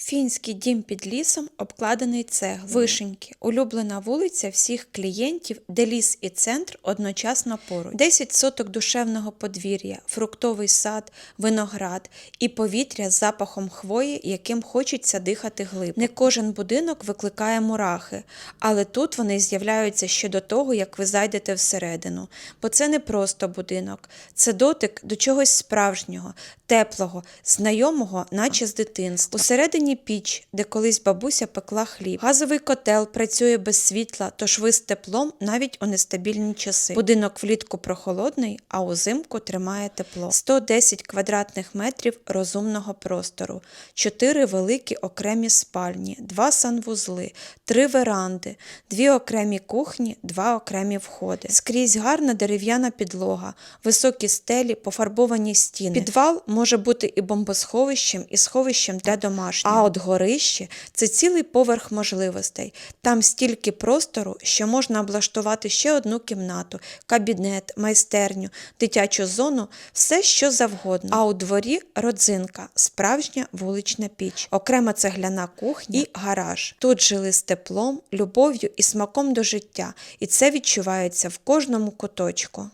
Фінський дім під лісом обкладений цеглою. Вишеньки – улюблена вулиця всіх клієнтів, де ліс і центр одночасно поруч. 10 соток душевного подвір'я, фруктовий сад, виноград і повітря з запахом хвої, яким хочеться дихати глибоко. Не кожен будинок викликає мурахи, але тут вони з'являються ще до того, як ви зайдете всередину. Бо це не просто будинок, це дотик до чогось справжнього, теплого, знайомого, наче з дитинства. Усередині піч, де колись бабуся пекла хліб. Газовий котел працює без світла, тож ви з теплом навіть у нестабільні часи. Будинок влітку прохолодний, а узимку тримає тепло. 110 квадратних метрів розумного простору, 4 великі окремі спальні, 2 санвузли, 3 веранди, 2 окремі кухні, 2 окремі входи. Скрізь гарна дерев'яна підлога, високі стелі, пофарбовані стіни. Підвал може бути і бомбосховищем, і сховищем для домашніх. А от горище це цілий поверх можливостей. Там стільки простору, що можна облаштувати ще одну кімнату, кабінет, майстерню, дитячу зону, все що завгодно. А у дворі родзинка, справжня вулична піч, окрема цегляна кухня і гараж. Тут жили з теплом, любов'ю і смаком до життя, і це відчувається в кожному куточку.